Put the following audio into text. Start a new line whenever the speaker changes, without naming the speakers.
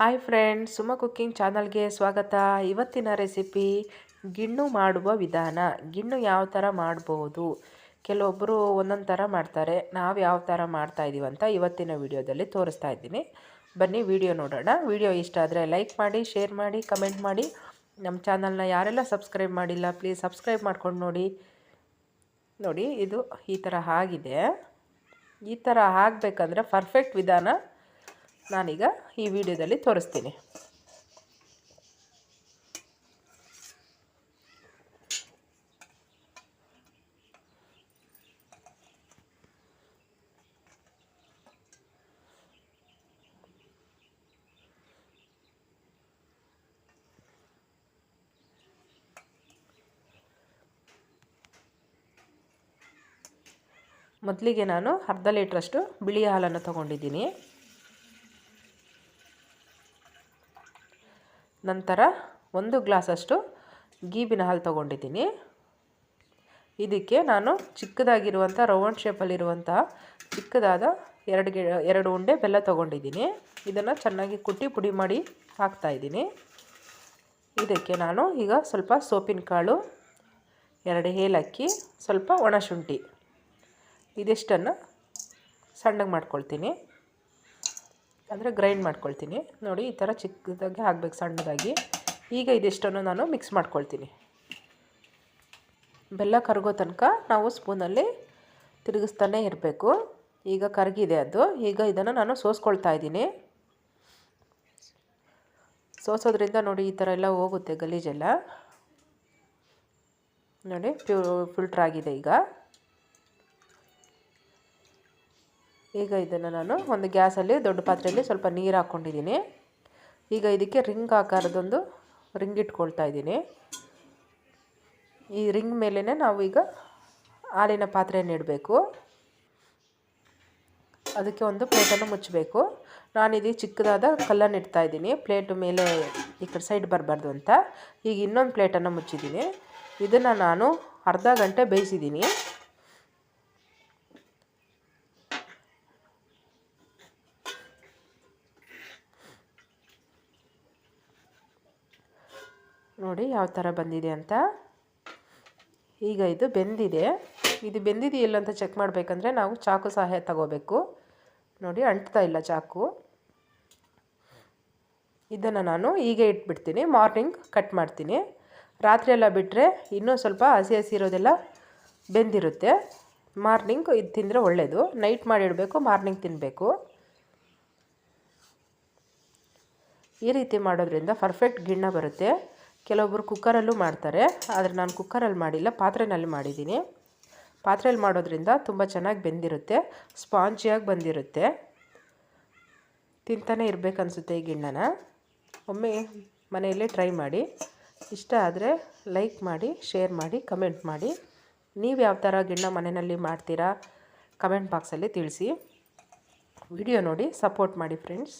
Hi friends ಸುಮ cooking ಚಾನಲ್ಗೆ ಸ್ವಾಗತ. ಇವತ್ತಿನ ರೆಸಿಪಿ ಗಿಣ್ಣು ಮಾಡುವ ವಿಧಾನ. ಗಿಣ್ಣು ಯಾವ ಥರ ಮಾಡ್ಬೋದು? ಕೆಲವೊಬ್ಬರು ಒಂದೊಂದು ಥರ ಮಾಡ್ತಾರೆ. ನಾವು ಯಾವ ಥರ ಮಾಡ್ತಾ ಇದ್ದೀವಿ ಅಂತ ಇವತ್ತಿನ ವಿಡಿಯೋದಲ್ಲಿ ತೋರಿಸ್ತಾ ಇದ್ದೀನಿ. ಬನ್ನಿ ವಿಡಿಯೋ ನೋಡೋಣ. ವಿಡಿಯೋ ಇಷ್ಟ ಆದರೆ ಲೈಕ್ ಮಾಡಿ ಶೇರ್ ಮಾಡಿ ಕಮೆಂಟ್ ಮಾಡಿ. ನಮ್ಮ ಚಾನಲ್ನ ಯಾರೆಲ್ಲ ಸಬ್ಸ್ಕ್ರೈಬ್ ಮಾಡಿಲ್ಲ ಪ್ಲೀಸ್ ಸಬ್ಸ್ಕ್ರೈಬ್ ಮಾಡ್ಕೊಂಡು ನೋಡಿ. ನೋಡಿ, ಇದು ಈ ಥರ ಆಗಿದೆ. ಈ ಥರ ಆಗಬೇಕಂದ್ರೆ ಪರ್ಫೆಕ್ಟ್ ವಿಧಾನ ನಾನೀಗ ಈ ವಿಡಿಯೋದಲ್ಲಿ ತೋರಿಸ್ತೀನಿ. ಮೊದಲಿಗೆ ನಾನು ಅರ್ಧ ಲೀಟ್ರಷ್ಟು ಬಿಳಿ ಹಾಲನ್ನು ತೊಗೊಂಡಿದ್ದೀನಿ. ನಂತರ ಒಂದು ಗ್ಲಾಸಷ್ಟು ಗೀಬಿನ ಹಾಲು ತೊಗೊಂಡಿದ್ದೀನಿ. ಇದಕ್ಕೆ ನಾನು ಚಿಕ್ಕದಾಗಿರುವಂಥ ರೌಂಡ್ ಶೇಪಲ್ಲಿರುವಂತಹ ಚಿಕ್ಕದಾದ ಎರಡು ಗಿ, ಎರಡು ಉಂಡೆ ಬೆಲ್ಲ ತೊಗೊಂಡಿದ್ದೀನಿ. ಇದನ್ನು ಚೆನ್ನಾಗಿ ಕುಟ್ಟಿ ಪುಡಿ ಮಾಡಿ ಹಾಕ್ತಾಯಿದ್ದೀನಿ ಇದಕ್ಕೆ ನಾನು ಈಗ ಸ್ವಲ್ಪ ಸೋಪಿನ ಕಾಳು, ಎರಡು ಏಲಕ್ಕಿ, ಸ್ವಲ್ಪ ಒಣಶುಂಠಿ ಇದಿಷ್ಟನ್ನು ಸಣ್ಣಗೆ ಮಾಡ್ಕೊಳ್ತೀನಿ. ಅಂದರೆ ಗ್ರೈಂಡ್ ಮಾಡ್ಕೊಳ್ತೀನಿ. ನೋಡಿ, ಈ ಥರ ಚಿಕ್ಕದಾಗಿ ಹಾಕ್ಬೇಕು, ಸಣ್ಣದಾಗಿ. ಈಗ ಇದಿಷ್ಟನ್ನು ನಾನು ಮಿಕ್ಸ್ ಮಾಡ್ಕೊಳ್ತೀನಿ. ಬೆಲ್ಲ ಕರಗೋ ತನಕ ನಾವು ಸ್ಪೂನಲ್ಲಿ ತಿರುಗಿಸ್ತಾನೆ ಇರಬೇಕು. ಈಗ ಕರಗಿದೆ ಅದು. ಈಗ ಇದನ್ನು ನಾನು ಸೋಸ್ಕೊಳ್ತಾ ಇದ್ದೀನಿ. ಸೋಸೋದ್ರಿಂದ ನೋಡಿ, ಈ ಥರ ಎಲ್ಲ ಹೋಗುತ್ತೆ ಗಲೀಜೆಲ್ಲ. ನೋಡಿ, ಪ್ಯೂ ಫಿಲ್ಟ್ರ್ ಆಗಿದೆ ಈಗ. ಈಗ ಇದನ್ನು ನಾನು ಒಂದು ಗ್ಯಾಸಲ್ಲಿ, ದೊಡ್ಡ ಪಾತ್ರೆಯಲ್ಲಿ ಸ್ವಲ್ಪ ನೀರು ಹಾಕ್ಕೊಂಡಿದ್ದೀನಿ. ಈಗ ಇದಕ್ಕೆ ರಿಂಗ್ ಆಕಾರದೊಂದು ರಿಂಗ್ ಇಟ್ಕೊಳ್ತಾ ಇದ್ದೀನಿ. ಈ ರಿಂಗ್ ಮೇಲೇ ನಾವು ಈಗ ಹಾಲಿನ ಪಾತ್ರೆಯನ್ನು ಇಡಬೇಕು. ಅದಕ್ಕೆ ಒಂದು ಪ್ಲೇಟನ್ನು ಮುಚ್ಚಬೇಕು. ನಾನಿದು ಚಿಕ್ಕದಾದ ಕಲ್ಲನ್ನು ಇಡ್ತಾ ಇದ್ದೀನಿ. ಪ್ಲೇಟ್ ಮೇಲೆ ಈ ಕಡೆ ಸೈಡ್ ಬರಬಾರ್ದು ಅಂತ. ಈಗ ಇನ್ನೊಂದು ಪ್ಲೇಟನ್ನು ಮುಚ್ಚಿದ್ದೀನಿ. ಇದನ್ನು ನಾನು ಅರ್ಧ ಗಂಟೆ ಬೇಯಿಸಿದ್ದೀನಿ. ನೋಡಿ ಯಾವ ಥರ ಬಂದಿದೆ ಅಂತ. ಈಗ ಇದು ಬೆಂದಿದೆ. ಇದು ಬೆಂದಿದೆಯಲ್ಲ ಅಂತ ಚೆಕ್ ಮಾಡಬೇಕಂದ್ರೆ ನಾವು ಚಾಕು ಸಹಾಯ ತಗೋಬೇಕು. ನೋಡಿ ಅಂಟ್ತಾ ಇಲ್ಲ ಚಾಕು. ಇದನ್ನು ನಾನು ಈಗ ಇಟ್ಬಿಡ್ತೀನಿ. ಮಾರ್ನಿಂಗ್ ಕಟ್ ಮಾಡ್ತೀನಿ. ರಾತ್ರಿ ಎಲ್ಲ ಬಿಟ್ಟರೆ ಇನ್ನೂ ಸ್ವಲ್ಪ ಹಸಿ ಹಸಿ ಇರೋದೆಲ್ಲ ಬೆಂದಿರುತ್ತೆ. ಮಾರ್ನಿಂಗ್ ಇದು ತಿಂದರೆ ಒಳ್ಳೆಯದು ನೈಟ್ ಮಾಡಿಡಬೇಕು ಮಾರ್ನಿಂಗ್ ತಿನ್ನಬೇಕು ಈ ರೀತಿ ಮಾಡೋದ್ರಿಂದ ಪರ್ಫೆಕ್ಟ್ ಗಿಣ್ಣ ಬರುತ್ತೆ. ಕೆಲವೊಬ್ಬರು ಕುಕ್ಕರಲ್ಲೂ ಮಾಡ್ತಾರೆ, ಆದರೆ ನಾನು ಕುಕ್ಕರಲ್ಲಿ ಮಾಡಿಲ್ಲ ಪಾತ್ರೆಯಲ್ಲಿ ಮಾಡಿದ್ದೀನಿ. ಪಾತ್ರೆಯಲ್ಲಿ ಮಾಡೋದ್ರಿಂದ ತುಂಬ ಚೆನ್ನಾಗಿ ಬೆಂದಿರುತ್ತೆ, ಸ್ಪಾಂಜಿಯಾಗಿ ಬಂದಿರುತ್ತೆ. ತಿಂತಾನೆ ಇರಬೇಕನ್ಸುತ್ತೆ ಈ ಗಿಣ್ಣನ. ಒಮ್ಮೆ ಮನೆಯಲ್ಲೇ ಟ್ರೈ ಮಾಡಿ. ಇಷ್ಟ ಆದರೆ ಲೈಕ್ ಮಾಡಿ, ಶೇರ್ ಮಾಡಿ, ಕಮೆಂಟ್ ಮಾಡಿ. ನೀವು ಯಾವ ಥರ ಗಿಣ್ಣ ಮನೆಯಲ್ಲಿ ಮಾಡ್ತೀರಾ, ಕಮೆಂಟ್ ಬಾಕ್ಸಲ್ಲಿ ತಿಳಿಸಿ. ವಿಡಿಯೋ ನೋಡಿ, ಸಪೋರ್ಟ್ ಮಾಡಿ ಫ್ರೆಂಡ್ಸ್.